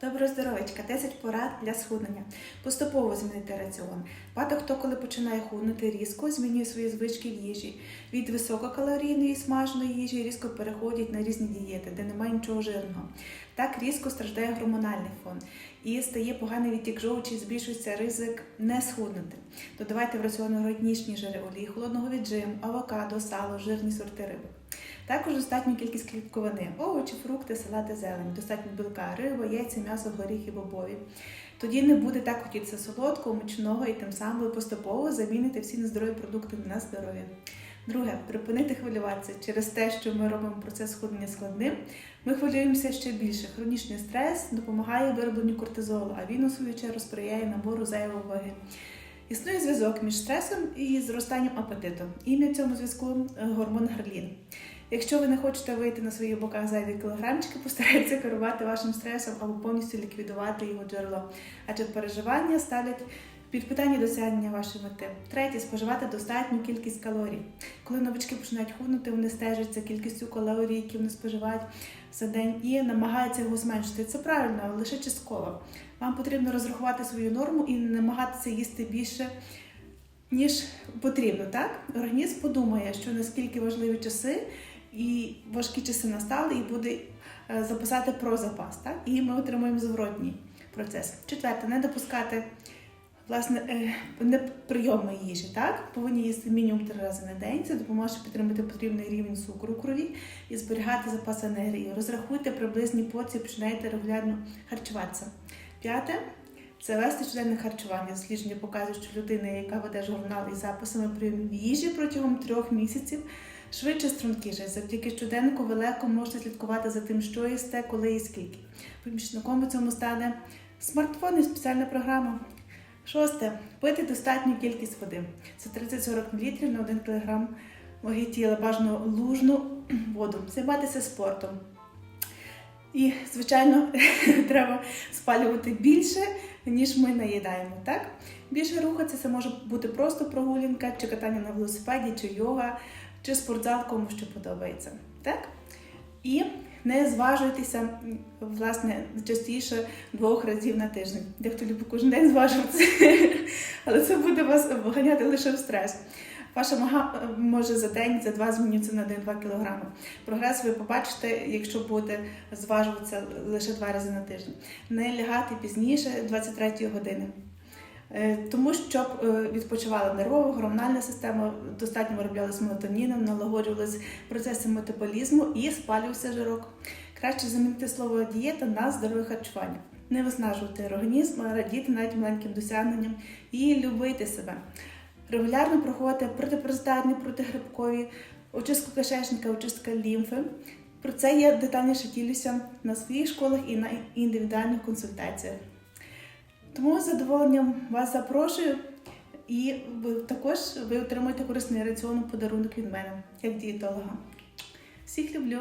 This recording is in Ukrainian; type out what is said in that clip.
Доброго здоровечка, 10 порад для схуднення. Поступово змінити раціон. Багато хто, коли починає худнути різко, змінює свої звички в їжі. Від висококалорійної смаженої їжі різко переходять на різні дієти, де немає нічого жирного. Так різко страждає гормональний фон і стає поганий відтік жовчі, збільшується ризик не схуднути. Додавайте в раціон органічні жири олії, холодного віджиму, авокадо, сало, жирні сорти риби. Також достатню кількість клітковини, овочі, фрукти, салати, зелень, достатньо білка, риба, яйця, м'ясо, горіхи, бобові. Тоді не буде так хотітися солодкого, мучного і тим самим ви поступово заміните всі нездорові продукти на здоров'я. Друге, припинити хвилюватися через те, що ми робимо процес схуднення складним. Ми хвилюємося ще більше. Хронічний стрес допомагає виробленню кортизолу, а він у свою чергу сприяє набору зайвої. Існує зв'язок між стресом і зростанням апетиту. Ім'я цьому зв'язку гормон грлін. Якщо ви не хочете вийти на своїх боках зайві кілограмчики, постарайтеся керувати вашим стресом або повністю ліквідувати його джерело. Адже переживання ставлять під питання досягнення вашої мети. Третє споживати достатню кількість калорій. Коли новички починають худнути, вони стежать за кількістю калорій, які вони споживають за день, і намагаються його зменшити. Це правильно, але лише частково. Вам потрібно розрахувати свою норму і не намагатися їсти більше. Ніж потрібно, так? Організм подумає, що наскільки важливі часи, і важкі часи настали, і буде е, записати про запас, так? І ми отримуємо зворотній процес. Четверте, не допускати власне е, неприйомної їжі, так? Повинні їсти мінімум три рази на день. Це допоможе підтримати потрібний рівень цукру у крові і зберігати запас енергії. Розрахуйте приблизні порції, починайте регулярно харчуватися. П'яте. Це вести щоденне харчування. Дослідження показують, що людина, яка веде журнал із записами прийомів їжі протягом трьох місяців, швидше стрункіше. Завдяки щоденнику ви легко можете слідкувати за тим, що їсте, коли і скільки. Помічником у цьому стане смартфон і спеціальна програма. Шосте. Пити достатню кількість води. Це 30-40 мл на 1 кг ваги тіла, бажано лужну воду. Займатися спортом. І, звичайно, треба спалювати більше, ніж ми наїдаємо. Так? Більше рухатися це може бути просто прогулянка, чи катання на велосипеді, чи йога, чи спортзал, кому що подобається. Так? І не зважуйтеся власне частіше двох разів на тиждень. Дехто любить кожен день зважуватися, але це буде вас вганяти лише в стрес. Ваша вага може за день, за два змінюється на 1-2 кг. Прогрес ви побачите, якщо будете зважуватися лише два рази на тиждень. Не лягати пізніше 23 години. Е, Тому щоб е, відпочивала нервова, гормональна система, достатньо вироблялися мелатоніном, налагоджувалися процеси метаболізму і спалювався жирок. Краще замінити слово дієта на здорове харчування. Не виснажувати організм, радіти навіть маленьким досягненням і любити себе. Регулярно проходити протипоздатні, протигрибкові, очистку кишечника, очистка лімфи. Про це я детальніше ділюся на своїх школах і на індивідуальних консультаціях. Тому з задоволенням вас запрошую, і ви також ви отримуєте корисний раціон подарунок від мене, як дієтолога. Всіх люблю!